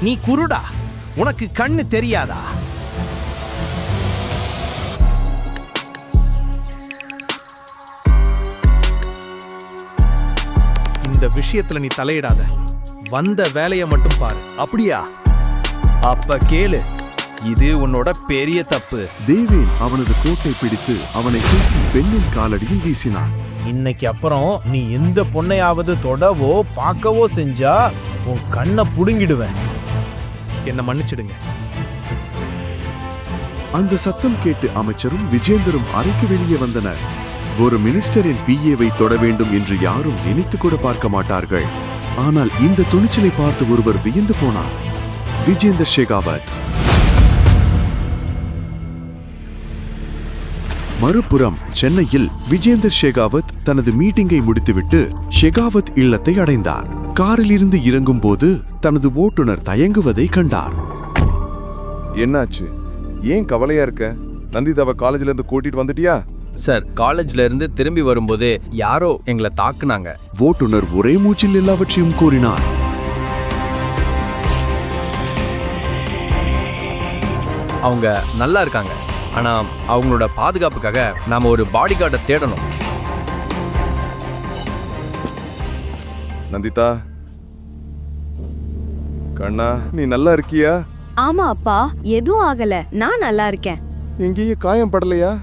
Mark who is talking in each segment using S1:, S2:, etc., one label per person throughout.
S1: நீ குருடா. உனக்கு கண்ணு தெரியாதா? இந்த விஷயத்துல நீ தலையிடாத. வந்த வேலையை மட்டும் பாரு.
S2: அப்படியா? அப்ப கேளு. இது உன்னோட பெரிய தப்பு.
S3: தேவேன் அவனது கோட்டை பிடித்து அவனை தூக்கி பெண்ணின் காலடியில் வீசினான்.
S4: இன்னைக்கு அப்புறம் நீ எந்த பொண்ணையாவது தொடவோ பார்க்கவோ செஞ்சா உன் கண்ணை புடுங்கிடுவேன்.
S1: என்ன மன்னிச்சிடுங்க.
S3: அந்த சத்தம் கேட்டு அமைச்சரும் விஜேந்தரும் அறைக்கு வெளியே வந்தனர். ஒரு மினிஸ்டரின் பிஏவை தொட வேண்டும் என்று யாரும் நினைத்து கூட பார்க்க மாட்டார்கள். ஆனால் இந்த துணிச்சலை பார்த்து ஒருவர் வியந்து போனார். விஜேந்தர் ஷெகாவத். மறுபுறம் சென்னையில் விஜேந்தர் ஷெகாவத் தனது மீட்டிங்கை முடித்துவிட்டு ஷெகாவத் இல்லத்தை அடைந்தார். காரில் இருந்து இறங்கும் போது தனது ஓட்டுநர் தயங்குவதை கண்டார்.
S5: என்னாச்சு? ஏன் கவலையா இருக்க? நந்திதாவை காலேஜ்ல இருந்து கூட்டிட்டு வந்துட்டியா?
S2: சார் காலேஜ்ல இருந்து திரும்பி வரும்போது யாரோ எங்களை தாக்குனாங்க.
S3: ஓட்டுநர் ஒரே மூச்சில் எல்லாவற்றையும் கூறினார்.
S2: அவங்க நல்லா இருக்காங்க. ஆனா அவங்களோட பாதுகாப்புக்காக நாம ஒரு பாடி கார்டை தேடணும்.
S5: நந்திதா கண்ணா நீ நல்லா இருக்கியா?
S6: ஆமா அப்பா எதுவும் ஆகல. நான் நல்லா இருக்கேன்.
S5: எங்கேயும் காயம் படலையா?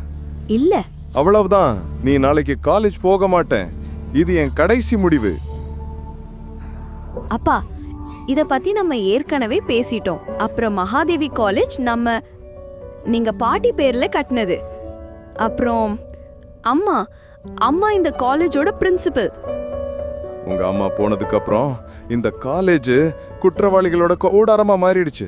S6: இல்ல.
S5: அவ்வளவுதான். நீ நாளைக்கு காலேஜ் போக மாட்டேன். இது என் கடைசி முடிவு.
S6: அப்பா இத பத்தி நம்ம ஏற்கனவே பேசிட்டோம். அப்புறம் மகாதேவி காலேஜ் நம்ம நீங்க பாட்டி பேர்ல கட்டினது. அப்புறம் அம்மா அம்மா இந்த காலேஜோட பிரின்சிபல்.
S5: உங்க அம்மா போனதுக்கு அப்புறம் இந்த காலேஜ் குற்றவாளிகளோட கூடாரமா மாறிடுச்சு.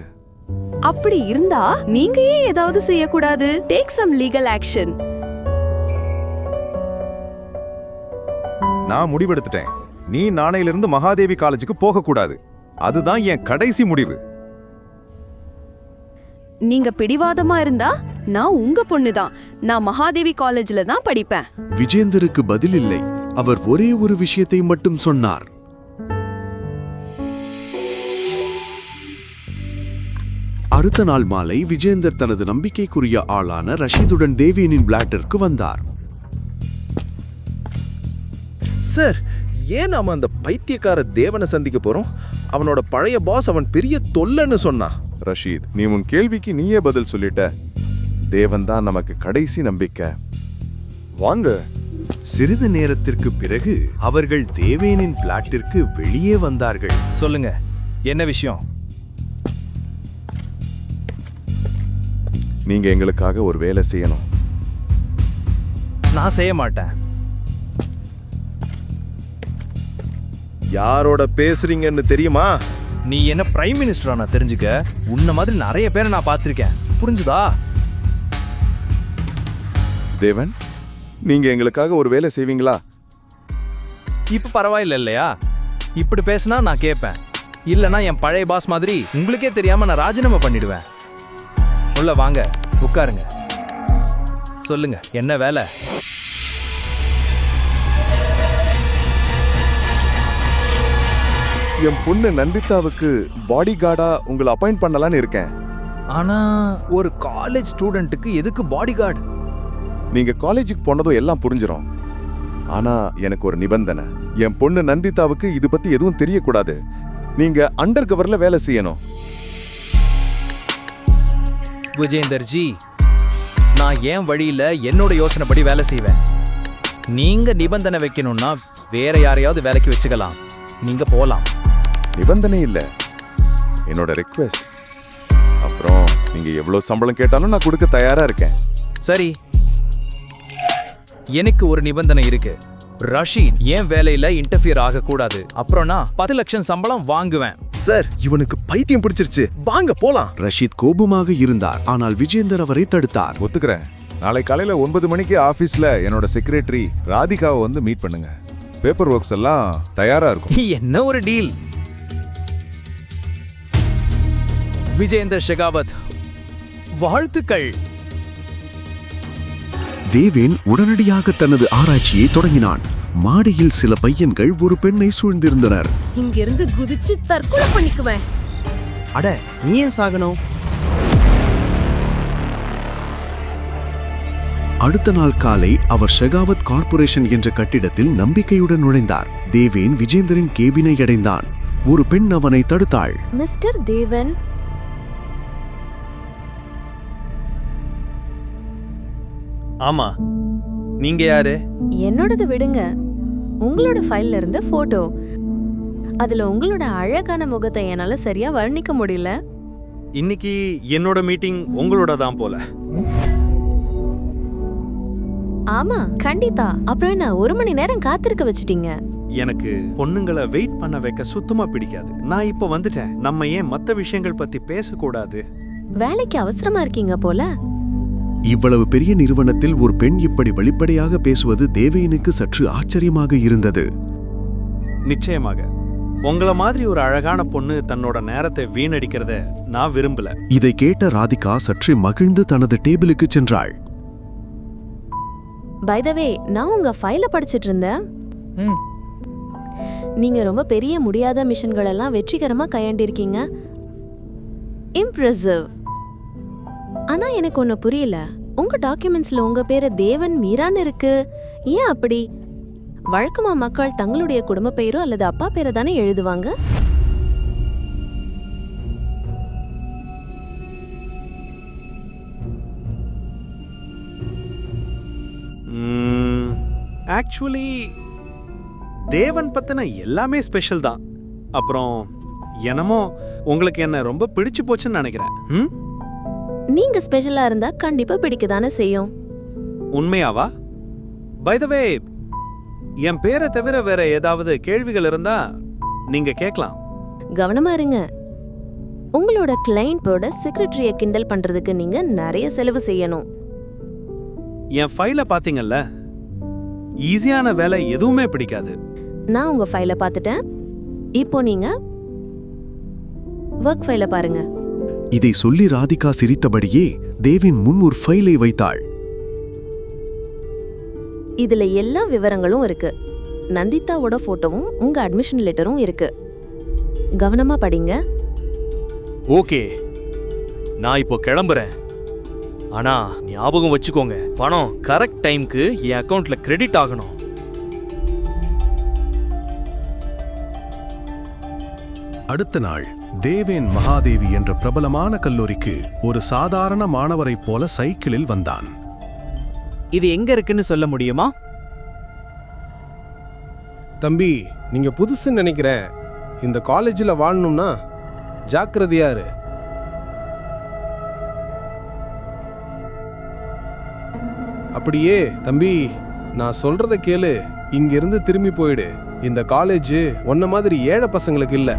S6: அப்படி இருந்தா நீங்க ஏன் ஏதாவது செய்யக்கூடாது? டேக் சம் லீகல் ஆக்ஷன்
S7: நான் முடிவெடுத்துட்டேன். நீ நாளையிலிருந்து மகாதேவி காலேஜுக்கு போகக்கூடாது. அதுதான் என் கடைசி முடிவு.
S6: நீங்க பிடிவாதமா இருந்தா நான் உங்க பொண்ணுதான். நான் மகாதேவி காலேஜ்ல தான் படிப்பேன்.
S3: விஜேந்தருக்கு பதில் இல்லை. அவர் ஒரே ஒரு விஷயத்தை மட்டும் சொன்னார். அடுத்த நாள் மாலை விஜேந்தர் தனது நம்பிக்கைக்குரிய ஆளான ரஷீதுடன் தேவியனின் பிளாட்டிற்கு வந்தார்.
S8: சார் ஏன் நாம அந்த பைத்தியக்கார தேவனை சந்திக்க போறோம்? அவனோட பழைய பாஸ் அவன் பெரிய தொல்லைன்னு சொன்னான்.
S5: ரஷீத் நீ உன் கேள்விக்கு நீயே பதில் சொல்லிட்ட. தேவன் தான் நமக்கு கடைசி நம்பிக்கை. வாங்க.
S4: சிறிது நேரத்திற்கு பிறகு அவர்கள் தேவேனின் பிளாட்டிற்கு வெளியே வந்தார்கள்.
S2: சொல்லுங்க என்ன விஷயம்?
S5: நீங்க எங்களுக்காக ஒரு வேலை செய்யணும்.
S2: நான் செய்ய மாட்டேன்.
S8: யாரோட பேசுறீங்கன்னு தெரியுமா?
S2: நீ என்ன பிரைம் மினிஸ்டரா நான் தெரிஞ்சுக்க? உன்ன மாதிரி நிறைய பேரை நான் பார்த்திருக்கேன். புரிஞ்சுதா?
S5: தேவன் நீங்க எங்களுக்காக ஒரு வேலை செய்வீங்களா?
S2: இப்ப பரவாயில்ல இல்லையா? இப்படி பேசினா நான் கேட்பேன் இல்லனா என் பழைய பாஸ் மாதிரி உங்களுக்கே தெரியாம நான் ராஜினாமா பண்ணிடுவேன். உள்ள வாங்க உட்காருங்க. சொல்லுங்க என்ன வேலை?
S5: என் பொண்ணு நந்திதாவுக்கு பாடி கார்டா உங்களை அப்பாயிண்ட் பண்ணலான்னு இருக்கேன்.
S2: ஆனா ஒரு காலேஜ் ஸ்டூடெண்ட்டுக்கு எதுக்கு பாடி கார்டு
S5: நீங்க காலேஜுக்கு போனதும் எல்லாம் புரிஞ்சிரும். ஆனா எனக்கு ஒரு நிபந்தனை. என் பொண்ணு நந்திதாவுக்கு இது பத்தி எதுவும் தெரியக்கூடாது. நீங்க அண்டர் கவர்ல வேலை செய்யணும்.
S2: விஜேந்தர் ஜி நான் என் வழியில என்னோட யோசனைப்படி வேலை செய்வேன். நீங்க நிபந்தனை வைக்கணும்னா வேற யாரையாவது வேலைக்கு வச்சுக்கலாம். நீங்க போலாம்.
S5: நிபந்தனை இல்ல. என்னோட ரெக்வெஸ்ட் அப்புறம் நீங்க எவ்வளவு சம்பளம் கேட்டாலும் நான் கொடுக்க தயாரா இருக்கேன்.
S2: சரி. எனக்கு ஒரு நிபந்தனை இருக்கு. ரஷீத் என் வேலையில இன்டர்ஃபியர் ஆகக்கூடாது? அப்புறம் நான் பத்து லட்சம் சம்பளம் வாங்குவேன்.
S8: சார் இவனுக்கு பைத்தியம் பிடிச்சிருச்சு. வாங்க போலாம்.
S3: ரஷீத் கோபமாக இருந்தார். ஆனால் விஜேந்தர் அவரை தடுத்தார்.
S7: ஒத்துக்கிறேன். நாளை காலையில ஒன்பது மணிக்கு ஆபீஸ்ல என்னோட செக்ரட்டரி ராதிகாவை வந்து மீட் பண்ணுங்க. பேப்பர் ஒர்க்ஸ் எல்லாம் தயாரா இருக்கும்.
S2: என்ன ஒரு டீல் விஜேந்தர் ஷெகாவத் வாழ்த்துக்கள்.
S3: தேவேன் உடனடியாக தனது ஆராய்ச்சியை தொடங்கினான். மாடியில் சில பையன்கள் ஒரு பெண்ணை சூழ்ந்திருந்தனர்.
S9: இங்கிருந்து குதிச்சு தற்கொலை பண்ணிக்குவேன். அட நீ ஏன் சாகணும்?
S10: அடுத்த நாள் காலை அவர் ஷெகாவத் கார்ப்பரேஷன் என்ற கட்டிடத்தில் நம்பிக்கையுடன் நுழைந்தார். தேவேன் விஜேந்தரின் கேபினை அடைந்தான். ஒரு பெண் அவனை தடுத்தாள்.
S11: மிஸ்டர் தேவன்
S2: ஆமா. நீங்க யாரு?
S11: என்னோடது விடுங்க. உங்களோட ஃபைல்ல இருந்த போட்டோ அதுல உங்களோட அழகான முகத்தை என்னால சரியா வர்ணிக்க முடியல.
S2: இன்னைக்கு என்னோட மீட்டிங் உங்களோட தான் போல.
S11: ஆமா கண்டிப்பா. அப்புறம் என்ன ஒரு மணி நேரம் காத்திருக்க வச்சிட்டீங்க?
S2: எனக்கு பொண்ணுங்களை வெயிட் பண்ண வைக்க சுத்தமா பிடிக்காது. நான் இப்போ வந்துட்டேன். நம்ம ஏன் மத்த விஷயங்கள் பத்தி பேசக்கூடாது?
S11: வேலைக்கு அவசரமா இருக்கீங்க போல.
S10: இவ்வளவு பெரிய நிறுவனத்தில் ஒரு பெண் இப்படி வெளிப்படையாக பேசுவது தேவேனுக்கு சற்று ஆச்சரியமாக இருந்தது.
S2: நிச்சயமாக. உங்கள மாதிரி ஒரு அழகான பொண்ணு தன்னோட நேரத்தை வீணடிக்கிறத நான் விரும்பல.
S10: இதை கேட்ட ராதிகா சற்று மகிழ்ந்து தனது டேபிளுக்கு சென்றாள்.
S11: பை த வே நான் உங்க ஃபைல படிச்சிட்டு இருந்தேன்.
S4: ம்.
S11: நீங்க ரொம்ப பெரிய முடியாத மிஷன்கள் எல்லாம் வெற்றிகரமா கையாண்டிருக்கீங்க. இம்ப்ரெசிவ் ஆனா எனக்கு ஒண்ணு புரியல. உங்க டாக்குமெண்ட்ஸ்ல உங்க பேரு தேவன் மீரான்னு இருக்கு. ஏன் அப்படி? வழக்கமா மக்கள் தங்களுடைய குடும்ப பெயரோ அல்லது அப்பா பேரை தானே எழுதுவாங்க?
S2: ஆக்சுவலி தேவன் பத்தின எல்லாமே ஸ்பெஷல் தான். அப்புறம் என்னமோ உங்களுக்கு என்ன ரொம்ப பிடிச்சு போச்சுன்னு நினைக்கிறேன். ம்?
S11: நீங்க ஸ்பெஷலா இருந்தா கண்டிப்பா பிடிக்கதானே செய்யும்.
S2: உண்மையாவா? பை த வே என் பேரை தவிர வேற ஏதாவது கேள்விகள் இருந்தா நீங்க கேட்கலாம்.
S11: கவனமா இருங்க. உங்களோட கிளையண்டோட செக்ரட்டரிய கிண்டல் பண்றதுக்கு நீங்க நிறைய செலவு செய்யணும்.
S2: என் ஃபைலை பாத்தீங்கல்ல ஈஸியான வேலை எதுவுமே பிடிக்காது.
S11: நான் உங்க ஃபைல பார்த்துட்டேன். இப்போ நீங்க ஒர்க் ஃபைல பாருங்க.
S10: இதை சொல்லி ராதிகா சிரித்தபடியே தேவின் முன் ஒரு ஃபைலை வைத்தாள்.
S11: இதுல எல்லா விவரங்களும் இருக்கு. நந்திதாவோட போட்டோவும் உங்க அட்மிஷன் லெட்டரும் இருக்கு. கவனமா படிங்க.
S9: ஓகே. நான் இப்போ கிளம்புறேன். ஆனா ஞாபகம் வச்சுக்கோங்க பணம் கரெக்ட் டைம்க்கு என் அக்கவுண்ட்ல கிரெடிட் ஆகணும்.
S3: அடுத்த நாள் தேவேன் மகாதேவி என்ற பிரபலமான கல்லூரிக்கு ஒரு சாதாரண மாணவரைப் போல சைக்கிளில் வந்தான்.
S9: இது எங்க இருக்குன்னு சொல்ல முடியுமா?
S4: தம்பி நீங்க புதுசுன்னு நினைக்கிறேன். இந்த காலேஜில் வாழணும்னா ஜாக்கிரதையா இரு. அப்படியே தம்பி நான் சொல்றத கேளு. இங்கிருந்து திரும்பி போயிடு. இந்த காலேஜ் உன்ன மாதிரி ஏழை பசங்களுக்கு இல்ல.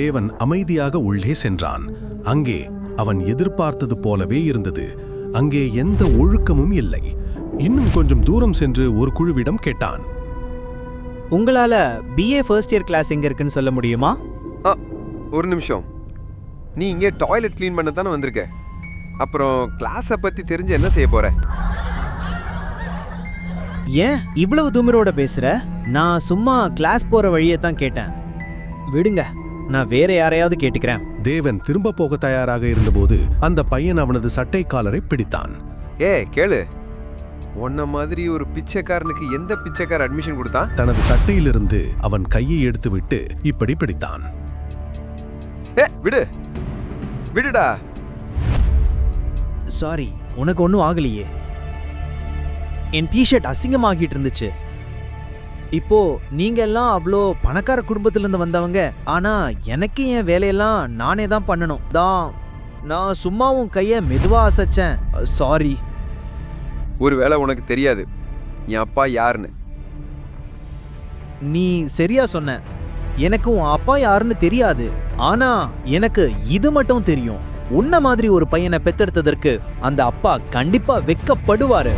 S3: தேவன் அமைதியாக உள்ளே சென்றான். அங்கே அவன் எதிர்பார்த்தது போலவே இருந்தது. அங்கே எந்த ஒழுக்கமும் இல்லை. இன்னும் கொஞ்சம் தூரம் சென்று ஒரு குழுவிடம் கேட்டான்.
S9: உங்களால பிஏ ஃபர்ஸ்ட் இயர் கிளாஸ் எங்க இருக்குன்னு சொல்ல முடியுமா?
S12: ஒரு நிமிஷம். நீ இங்கே டாய்லெட் க்ளீன் பண்ண தானே வந்திருக்க. அப்புறம் கிளாஸை பற்றி தெரிஞ்சு என்ன செய்ய போற?
S9: ஏன் இவ்வளவு தூமரோட பேசுற? நான் சும்மா கிளாஸ் போற வழியை தான் கேட்டேன். விடுங்க. நான் வேற யாரையாவது கேட்டுக்கிறேன்.
S3: தேவன் திரும்ப போக தயாராக இருந்தபோது அந்த பையன் அவனது சட்டை காலரை பிடித்தான்.
S12: ஏ கேளு. உன்ன மாதிரி ஒரு பிச்சைக்காரனுக்கு எந்த பிச்சைக்கார அட்மிஷன் கொடுத்தான்?
S3: தனது சட்டையிலிருந்து அவன் கையை எடுத்துவிட்டு இப்படி பிடித்தான்.
S12: ஏ விடு. விடுடா.
S9: சாரி உனக்கு ஒன்றும் ஆகலையே. என் டிஷர்ட் அசிங்கமாகிட்டு இருந்துச்சு. இப்போ நீங்க எல்லாம் அவ்வளோ பணக்கார குடும்பத்துல இருந்து வந்தவங்க. ஆனா எனக்கு என் வேலையெல்லாம் நானே தான் பண்ணணும். தான் நான் சும்மா உன் கைய மெதுவா அசைச்சேன். சாரி
S12: ஒருவேளை உனக்கு தெரியாது. என் அப்பா யாருன்னு.
S9: நீ சரியா சொன்ன. எனக்கு உன் அப்பா யாருன்னு தெரியாது. ஆனா எனக்கு இது மட்டும் தெரியும். உன்ன மாதிரி ஒரு பையனை பெத்தெடுத்ததற்கு அந்த அப்பா கண்டிப்பா வெக்கப்படுவாரு.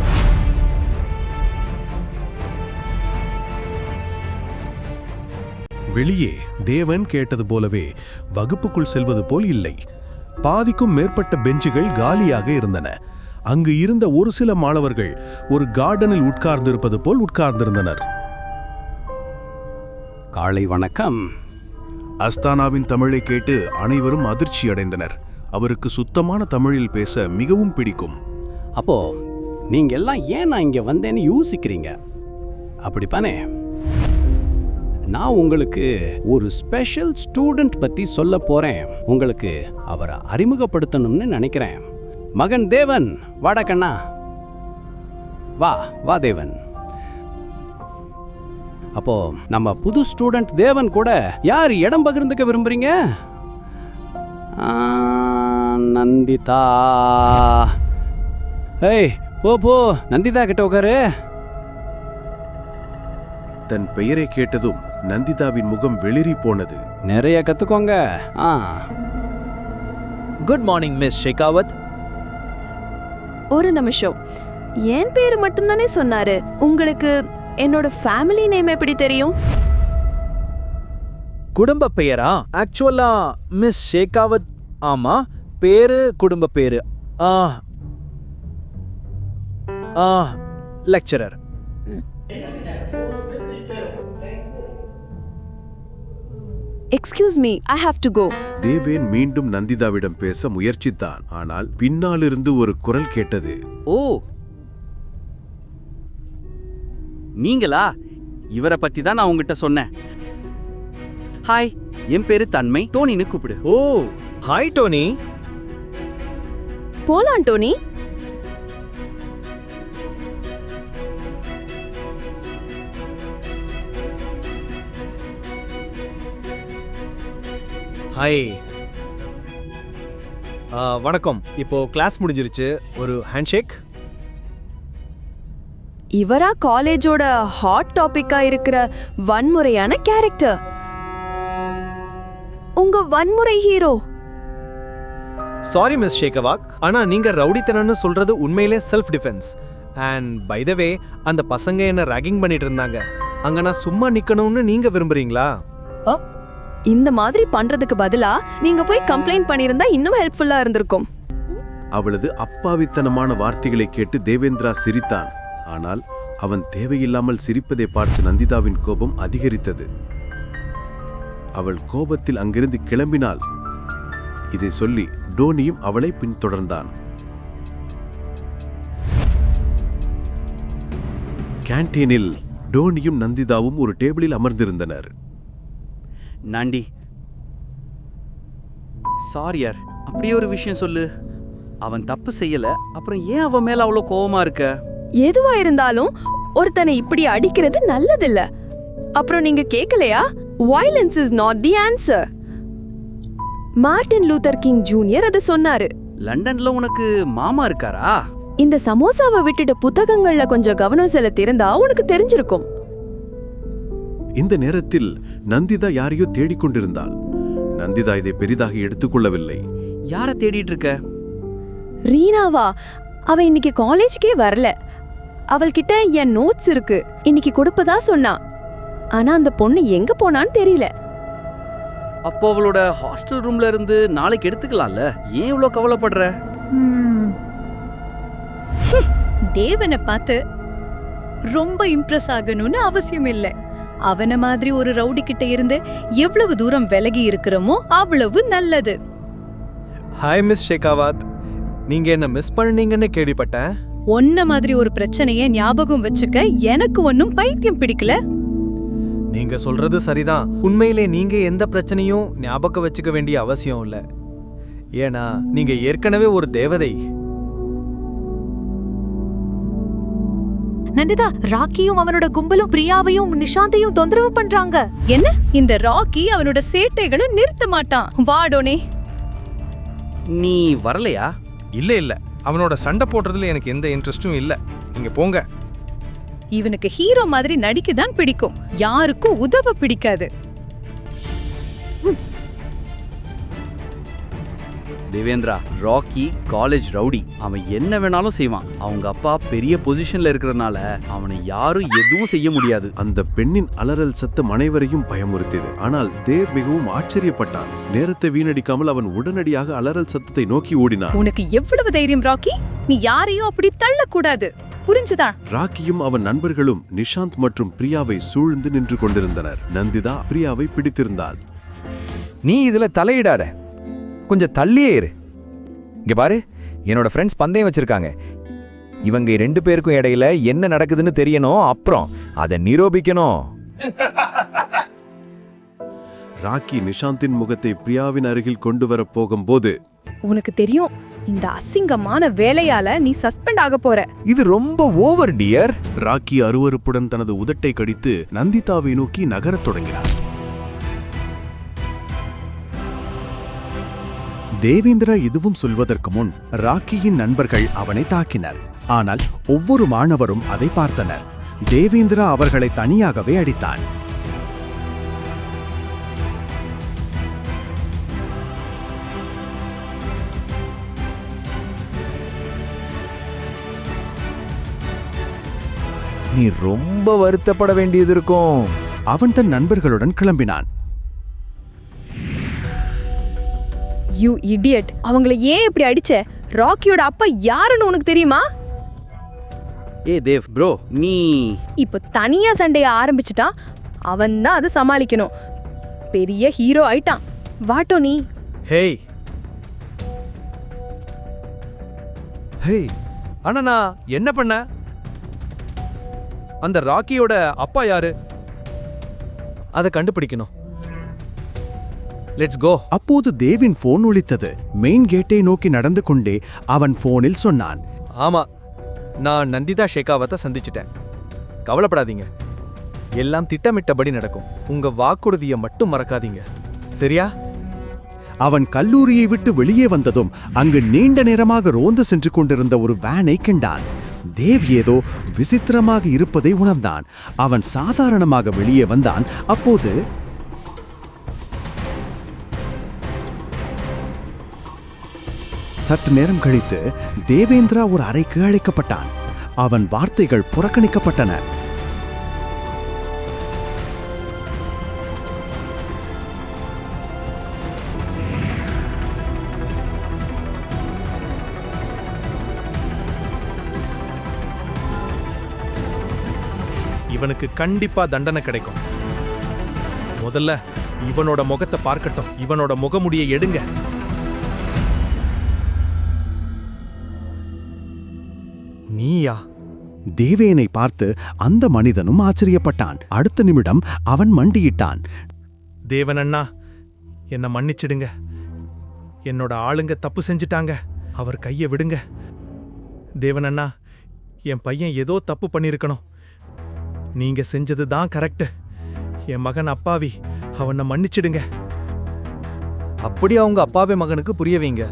S3: வெளியே தேவன் கேட்டது போலவே வகுப்புக்குள் செல்வது போல் இல்லை. பாதிக்கும் மேற்பட்ட பெஞ்சுகள் காலியாக இருந்தன. அங்கு இருந்த ஒரு சில மாணவர்கள் ஒரு கார்டனில் உட்கார்ந்திருப்பது போல் உட்கார்ந்திருந்தனர்.
S13: காலை வணக்கம்.
S14: அஸ்தானாவின் தமிழை கேட்டு அனைவரும் அதிர்ச்சி அடைந்தனர். அவருக்கு சுத்தமான தமிழில் பேச மிகவும் பிடிக்கும்.
S13: அப்போ நீங்க எல்லாம் ஏன் நான் இங்க வந்தேன்னு யோசிக்கிறீங்க? அப்படிப்பானே நான் உங்களுக்கு ஒரு ஸ்பெஷல் ஸ்டூடெண்ட் பத்தி சொல்ல போறேன். உங்களுக்கு அவரை அறிமுகப்படுத்தணும்னு நினைக்கிறேன். மகன் தேவன் வாடா கண்ணா. வா வா தேவன். அப்போ நம்ம புது ஸ்டூடெண்ட் தேவன் கூட யார் இடம் பகிர்ந்துக்க விரும்புறீங்க? நந்திதா. ஏய் போ போ. நந்திதா கிட்ட உட்காரு
S3: தன் பெயரை கேட்டதும் நந்திதாவின் முகம் வெளிரி போனது.
S13: நிறைய கத்துக்கோங்க. ஆ.
S9: குட் மார்னிங் மிஸ் ஷெகாவத்
S6: ஒரு நிமிஷம். என் பேரு மட்டும்தானே சொன்னாரு. உங்களுக்கு என்னோட ஃபேமிலி நேம் எப்படி தெரியும்?
S9: குடும்ப பெயரா? ஆக்சுவலா மிஸ் ஷேகாவத் ஆமா. பேரு குடும்ப பேரு. ஆ. ஆ. Lecturer
S6: excuse me I have to go
S3: Deven மீண்டும் நந்திதாவிடம் பேச முயற்சித்தான். ஆனால் பின்னாலிருந்து ஒரு குரல் கேட்டது.
S15: ஓ. நீங்களா? இவரை பத்தி தான் நான் உங்ககிட்ட சொன்னேன். ஹாய் என் பேரு தன்மை. டோனின்னு கூப்பிடு.
S2: ஓ ஹாய் டோனி.
S6: போலாம் டோனி.
S2: ஹாய் வணக்கம். இப்போ கிளாஸ் முடிஞ்சிருச்சு. ஒரு ஹேண்ட்ஷேக்
S6: இவரா காலேஜோட ஹாட் டாபிக்கா இருக்கிற வன்முறையான கேரக்டர் உங்க வன்முறை ஹீரோ
S2: சாரி மிஸ் ஷேகவாக் ஆனா நீங்க ரவுடித்தனம்னு சொல்றது உண்மையிலே self defence and by the way அந்த பசங்க என்ன ராகிங் பண்ணிட்டு இருந்தாங்க. அங்க நான் சும்மா நிக்கணும்னு நீங்க விரும்புறீங்களா?
S6: இந்த மாதிரி பண்றதுக்கு பதிலா நீங்க போய் கம்ப்ளைண்ட் பண்ணிருந்தா இன்னும் ஹெல்ப்ஃபுல்லா இருந்திருக்கும்.
S3: அவளது அப்பாவித்தனமான வார்த்தைகளை கேட்டு தேவேந்திரா சிரித்தான். ஆனால் அவன் தேவையில்லாமல் சிரிப்பதை பார்த்து நந்திதாவின் கோபம் அதிகரித்தது. அவள் கோபத்தில் அங்கிருந்து கிளம்பினாள் இதை சொல்லி டோனியும் அவளை பின்தொடர்ந்தான். கேன்டீனில் டோனியும் நந்திதாவும் ஒரு டேபிளில் அமர்ந்திருந்தனர்.
S15: நாண்டி. சாரி யார் அப்படியே ஒரு விஷயம் சொல்லு. அவன் தப்பு செய்யல அப்புறம் ஏன் அவன் மேல அவ்வளோ கோவமா இருக்க?
S6: எதுவா இருந்தாலும் ஒருத்தனை இப்படி அடிக்கிறது நல்லதில்ல. அப்புறம் நீங்க கேட்கலையா violence is not the answer Martin Luther King junior அதை சொன்னாரு.
S15: லண்டன்ல உனக்கு மாமா இருக்காரா?
S6: இந்த சமோசாவை விட்டுட்டு புத்தகங்கள்ல கொஞ்சம் கவனம் செலுத்தியிருந்தா உனக்கு தெரிஞ்சிருக்கும்.
S3: இந்த நேரத்தில் நந்திதா யாரையோ தேடிக்கொண்டிருந்தாள் நந்திதா இதை பெரிதாக எடுத்துக்கொள்ளவில்லை.
S15: யாரை தேடிட்டு இருக்க?
S6: ரீனாவா அவ இன்னைக்கு காலேஜ்க்கே வரல. அவள்கிட்ட என் நோட்ஸ் இருக்கு. இன்னைக்கு கொடுப்பதா சொன்னா. ஆனா அந்த பொண்ணு எங்க போனான்னு தெரியல.
S15: அப்போ அவளோட ஹாஸ்டல் ரூம்ல இருந்து நாளைக்கு எடுத்துக்கலாம்ல? ஏன் இவ்வளோ கவலைப்படுற?
S16: தேவனை பார்த்து ரொம்ப இம்ப்ரெஸ் ஆகணும்னு அவசியம் இல்லை. அவன மாதிரி ஒரு ரவுடி கிட்ட இருந்து எவ்வளவு தூரம் விலகி இருக்கிறோமோ அவ்வளவு நல்லது.
S2: ஹாய் மிஸ் ஷேகாவாத் நீங்க என்ன மிஸ் பண்ணீங்கன்னு கேள்விப்பட்டேன்.
S16: ஒன்ன மாதிரி ஒரு பிரச்சனைய ஞாபகம் வச்சுக்க எனக்கு ஒன்னும் பைத்தியம் பிடிக்கல.
S2: நீங்க சொல்றது சரிதான். உண்மையிலே நீங்க எந்த பிரச்சனையும் ஞாபகம் வச்சுக்க வேண்டிய அவசியம் இல்ல. ஏன்னா நீங்க ஏற்கனவே ஒரு தேவதை.
S16: நந்திதா ராக்கியும் அவனோட கும்பலும் பிரியாவையும் நிஷாந்தையும் தொந்தரவு பண்றாங்க. என்ன? இந்த ராக்கி அவனோட சேட்டைகளை நிறுத்த மாட்டான். வாடோனே
S15: நீ வரலையா?
S2: இல்ல இல்ல. அவனோட சண்டை போடுறதுல எனக்கு எந்த இன்ட்ரெஸ்டும் இல்ல. நீங்க போங்க.
S16: இவனுக்கு ஹீரோ மாதிரி நடிக்க தான் பிடிக்கும். யாருக்கும் உதவ பிடிக்காது.
S15: Devendra Rocky college rowdy. அவன் என்ன வேணாலும் செய்வான். அவங்க அப்பா பெரிய பொசிஷன்ல இருக்கிறதுனால அவனை யாரும் எதுவும் செய்ய முடியாது.
S3: அந்த பெண்ணின் அலறல் சத்தம் அனைவரையும் பயமுறுத்தியது. ஆனால் தேவ் மிகவும் ஆச்சரியப்பட்டான். நேரத்தை வீணடிக்காமல் அவன் உடனடியாக அலறல் சத்தத்தை நோக்கி ஓடினான்.
S16: உனக்கு எவ்வளவு தைரியம் ராக்கி? நீ யாரையும் அப்படி தள்ளக்கூடாது. புரிஞ்சுதா?
S3: ராக்கியும் அவன் நண்பர்களும் நிஷாந்த் மற்றும் பிரியாவை சூழ்ந்து நின்று கொண்டிருந்தனர். நந்திதா பிரியாவை பிடித்திருந்தாள்.
S2: நீ இதுல தலையிடாத. கொஞ்சம் தள்ளியே இரு. இங்க பாரு என்னோட ஃப்ரெண்ட்ஸ் பந்தயம் வச்சிருக்காங்க. இவங்க ரெண்டு பேருக்கும் இடையில என்ன நடக்குதுன்னு தெரியணும் அப்புறம் அதை நிரூபிக்கணும்.
S3: ராக்கி நிஷாந்தின் முகத்தை பிரியாவின் அருகில் கொண்டு வரப் போகும்போது
S6: உனக்கு தெரியும் இந்த அசிங்கமான வேலையால நீ சஸ்பெண்ட் ஆக போற.
S2: இது ரொம்ப ஓவர் டியர்
S3: ராக்கி அருவருப்புடன் தனது உதட்டை கடித்து நந்திதாவை நோக்கி நகரத் தொடங்கினார் தேவேந்திரா எதுவும் சொல்வதற்கு முன் ராக்கியின் நண்பர்கள் அவனை தாக்கினர். ஆனால் ஒவ்வொரு மாணவரும் அதை பார்த்தனர். தேவேந்திரா அவர்களை தனியாகவே அடித்தான்.
S2: நீ ரொம்ப வருத்தப்பட வேண்டியது இருக்கும்.
S3: அவன் தன் நண்பர்களுடன் கிளம்பினான்.
S6: யூ இடியட் அவங்கள ஏன் இப்படி அடிச்ச? ராக்கியோட அப்பா யாருன்னு உனக்கு தெரியுமா?
S15: ஏ தேவ் ப்ரோ நீ
S6: இப்போ தனியா சண்டைய ஆரம்பிச்சிட்டான். அவன் தான் அதை சமாளிக்கணும். பெரிய ஹீரோ ஆயிட்டான். வாட்டோ நீ
S1: ஹேய்
S2: ஹேய் ஆனா நான் என்ன பண்ண?
S1: அந்த ராக்கியோட அப்பா யாரு? அதை கண்டுபிடிக்கணும். லெட்ஸ் கோ
S3: அப்போது தேவின் போன் ஒலித்தது. மெயின் கேட்டை நோக்கி நடந்து கொண்டே அவன் போனில் சொன்னான்.
S1: ஆமா நான் நந்திதா ஷேகாவத்தை சந்திச்சிட்டேன். கவலைப்படாதீங்க. எல்லாம் திட்டமிட்டபடி நடக்கும். உங்க வாக்குறுதியை மட்டும் மறக்காதீங்க. சரியா?
S3: அவன் கல்லூரியை விட்டு வெளியே வந்ததும் அங்கு நீண்ட நேரமாக ரோந்து சென்று கொண்டிருந்த ஒரு வேனை கண்டான். தேவ் ஏதோ விசித்திரமாக இருப்பதை உணர்ந்தான். அவன் சாதாரணமாக வெளியே வந்தான். அப்போது சற்று நேரம் கழித்து தேவேந்திரா ஒரு அறைக்கு அழைக்கப்பட்டான். அவன் வார்த்தைகள் புறக்கணிக்கப்பட்டன.
S1: இவனுக்கு கண்டிப்பா தண்டனை கிடைக்கும். முதல்ல இவனோட முகத்தை பார்க்கட்டும். இவனோட முகமுடியை எடுங்க. நீயா
S3: தேவேனை பார்த்து அந்த மனிதனும் ஆச்சரியப்பட்டான். அடுத்த நிமிடம் அவன் மண்டியிட்டான்.
S1: தேவனண்ணா என்னை மன்னிச்சிடுங்க. என்னோட ஆளுங்க தப்பு செஞ்சிட்டாங்க. அவர் கையை விடுங்க. தேவனண்ணா என் பையன் ஏதோ தப்பு பண்ணியிருக்கணும். நீங்க செஞ்சது தான் கரெக்டு என் மகன் அப்பாவி அவனை மன்னிச்சிடுங்க. அப்படி அவங்க அப்பாவே மகனுக்கு புரிய வைங்க.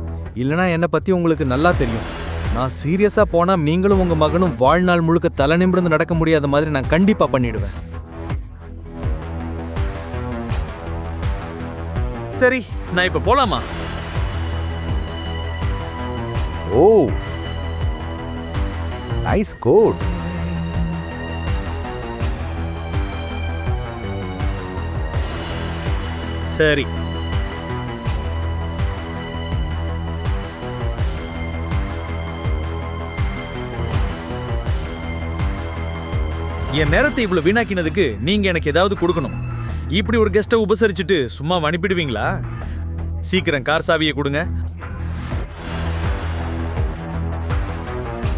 S1: இல்லனா என்னை பத்தி உங்களுக்கு நல்லா தெரியும். நான் சீரியஸா போனா நீங்களும் உங்க மகனும் வாழ்நாள் முழுக்க தலை நிமிர்ந்து நடக்க முடியாத மாதிரி நான் கண்டிப்பா பண்ணிடுவேன். சரி நான் இப்ப போலாமா?
S7: ஓ. நைஸ் கோட்
S1: சரி.
S2: என் நேரத்தை இவ்வளவு வீணாக்கினதுக்கு நீங்க எனக்கு ஏதாவது கொடுக்கணும். இப்படி ஒரு கெஸ்ட்டை உபசரிச்சுட்டு சும்மா அனுப்பிடுவீங்களா சீக்கிரம் கார் சாவியை கொடுங்க.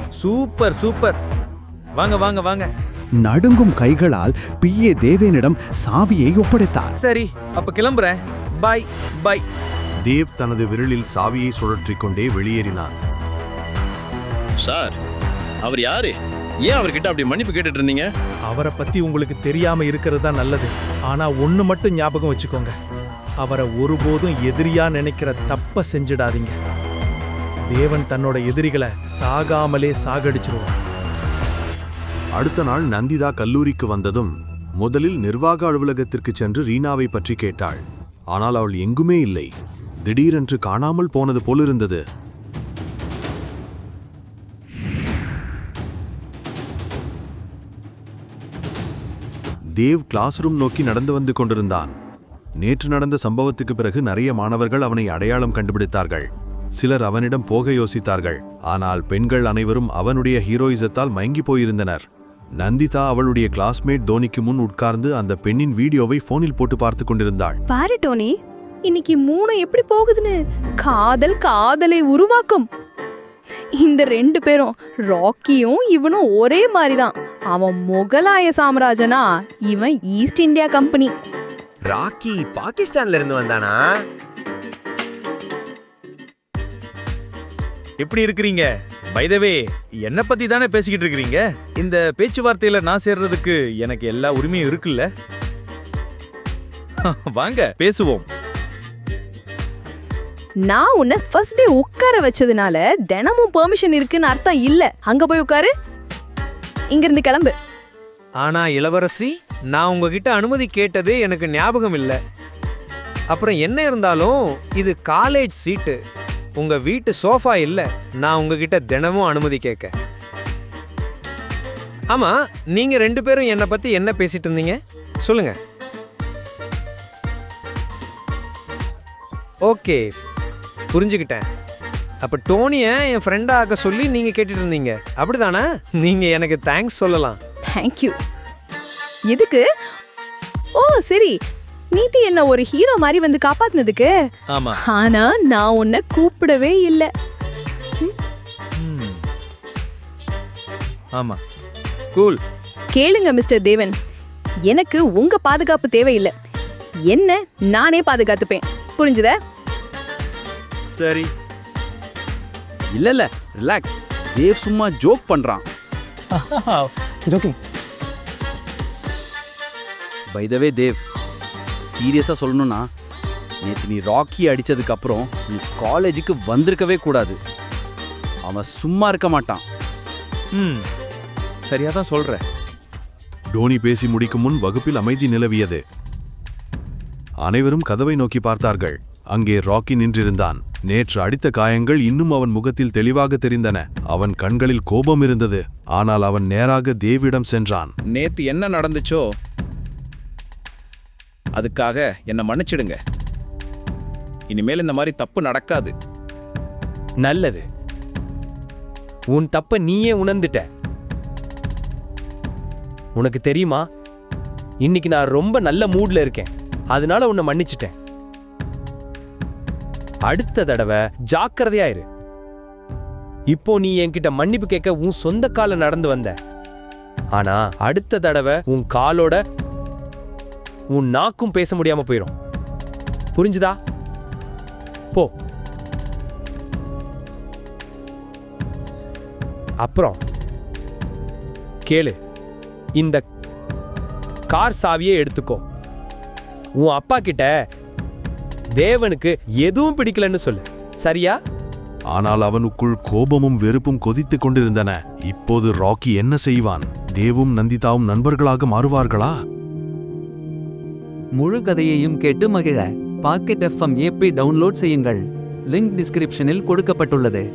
S2: Super super. வாங்க வாங்க வாங்க.
S3: நடுங்கும் கைகளால் பிஏ தேவேனிடம் சாவியை ஒப்படைத்தார்.
S2: சரி அப்ப கிளம்புறேன். பாய் பாய்
S3: தேவ் தனது விரலில் சாவியை சுழற்றிக் கொண்டே வெளியேறினான்
S8: சார் அவர் யாரு? ஏன் அவர்கிட்ட அப்படி மன்னிப்பு கேட்டுட்டு இருந்தீங்க?
S1: அவரை பத்தி உங்களுக்கு தெரியாம இருக்கிறது தான் நல்லது. ஆனா ஒண்ணு மட்டும் ஞாபகம் வச்சுக்கோங்க. அவரை ஒருபோதும் எதிரியா நினைக்கிற தப்ப செஞ்சிடாதீங்க. தேவன் தன்னோட எதிரிகளை சாகாமலே சாகடிச்சிருவான்
S3: அடுத்த நாள் நந்திதா கல்லூரிக்கு வந்ததும் முதலில் நிர்வாக அலுவலகத்திற்கு சென்று ரீனாவை பற்றி கேட்டாள். ஆனால் அவள் எங்குமே இல்லை. திடீரென்று காணாமல் போனது போலிருந்தது தேவ் கிளாஸ் ரூம் நோக்கி நடந்து வந்து கொண்டிருந்தான். நேற்று நடந்த சம்பவத்துக்கு பிறகு நிறைய மாணவர்கள் அவனை அடையாளம் கண்டுபிடித்தார்கள். சிலர் அவனிடம் போக யோசித்தார்கள். ஆனால் பெண்கள் அனைவரும் அவனுடைய ஹீரோயிசத்தால் மயங்கி போயிருந்தனர். நந்திதா அவளுடைய கிளாஸ்மேட் தோனிக்கு முன் உட்கார்ந்து அந்த பெண்ணின் வீடியோவை போனில் போட்டு பார்த்து கொண்டிருந்தாள்.
S6: பாரு டோனி இன்னைக்கு மூணு எப்படி போகுதுன்னு? காதல் காதலை உருவாக்கும். இந்த ரெண்டு பேரும் ராக்கியும் இவனும் ஒரே மாதிரி தான் அவன் முகலாய சாம்ராஜனா இவன் ஈஸ்ட் இந்தியா கம்பெனி.
S17: ராக்கி பாகிஸ்தான்ல இருந்து வந்தானா?
S2: எப்படி இருக்கிறீங்க? பைதவே என்ன பத்தி தானே பேசிக்கிட்டு இருக்கிறீங்க? இந்த பேச்சுவார்த்தையில நான் சேர்றதுக்கு எனக்கு எல்லா உரிமையும் இருக்குல்ல? வாங்க பேசுவோம்.
S6: நான் உன்னை ஃபர்ஸ்ட் டே உட்கார வச்சதுனால தினமும் பெர்மிஷன் இருக்குன்னு அர்த்தம் இல்லை. அங்கே போய் உட்காரு. இங்கிருந்து கிளம்பு.
S17: ஆனா இளவரசி நான் உங்ககிட்ட அனுமதி கேட்டது எனக்கு ஞாபகம் இல்லை. அப்புறம் என்ன இருந்தாலும் இது காலேஜ் சீட்டு உங்க வீட்டு சோஃபா இல்லை. நான் உங்ககிட்ட தினமும் அனுமதி கேட்க. ஆமா நீங்க ரெண்டு பேரும் என்னை பத்தி என்ன பேசிட்டு இருந்தீங்க? சொல்லுங்க. ஓகே புரிஞ்சுக்கிட்டேன். அப்ப டோனிய என் ஃப்ரெண்டா ஆக்க சொல்லி நீங்க கேட்டுட்டு இருந்தீங்க அப்படிதானே? நீங்க எனக்கு தேங்க்ஸ் சொல்லலாம்.
S6: தேங்க்யூ எதுக்கு? ஓ சரி. நீதி என்ன ஒரு ஹீரோ மாதிரி வந்து காப்பாத்துனதுக்கு?
S2: ஆமா.
S6: ஆனா நான் உன்னை கூப்பிடவே இல்ல.
S2: ஆமா. கூல்
S6: கேளுங்க மிஸ்டர் தேவன். எனக்கு உங்க பாதுகாப்பு தேவையில்லை. என்ன நானே பாதுகாத்துப்பேன். புரிஞ்சுதா?
S15: சரி. இல்ல இல்ல ரிலாக்ஸ் தேவ் சும்மா ஜோக் பண்றான். பைதவே தேவ் சீரியஸா சொல்லணும்னா நேத்து நீ ராக்கி அடிச்சதுக்கு அப்புறம் நீ காலேஜுக்கு வந்திருக்கவே கூடாது. அவன் சும்மா இருக்க மாட்டான்.
S2: ம். சரியா தான் சொல்ற.
S3: டோனி பேசி முடிக்கும் முன் வகுப்பில் அமைதி நிலவியது. அனைவரும் கதவை நோக்கி பார்த்தார்கள். அங்கே ராக்கி நின்றிருந்தான். நேற்று அடித்த காயங்கள் இன்னும் அவன் முகத்தில் தெளிவாக தெரிந்தன. அவன் கண்களில் கோபம் இருந்தது. ஆனால் அவன் நேராக தேவிடம் சென்றான்.
S18: நேத்து என்ன நடந்துச்சோ அதுக்காக என்னை மன்னிச்சிடுங்க. இனிமேல் இந்த மாதிரி தப்பு நடக்காது.
S17: நல்லது. உன் தப்ப நீயே உணர்ந்துட்ட. உனக்கு தெரியுமா? இன்னைக்கு நான் ரொம்ப நல்ல மூட்ல இருக்கேன். அதனால உன்னை மன்னிச்சிட்டேன். அடுத்த தடவை ஜாக்கிரதையா இரு இப்போ நீ என்கிட்ட மன்னிப்பு கேட்க உன் சொந்த கால நடந்து வந்த. ஆனா அடுத்த தடவை உன் காலோட உன் நாக்கும் பேச முடியாம போயிடும் புரிஞ்சுதா? போ. அப்புறம் கேளு. இந்த கார் சாவியை எடுத்துக்கோ. உன் அப்பா கிட்ட தேவனுக்கு எதுவும் பிடிக்கலன்னு சொல்லு. சரியா?
S3: ஆனால் அவனுக்குள் கோபமும் வெறுப்பும் கொதித்துக் கொண்டிருந்தன. இப்போது ராக்கி என்ன செய்வான்? தேவும் நந்திதாவும் நண்பர்களாக மாறுவார்களா?
S19: முழு கதையையும் கேட்டு மகிழ. பாக்கெட் எஃப்எம் ஏபி டவுன்லோட் செய்யுங்கள். லிங்க் டிஸ்கிரிப்ஷனில் கொடுக்கப்பட்டுள்ளது.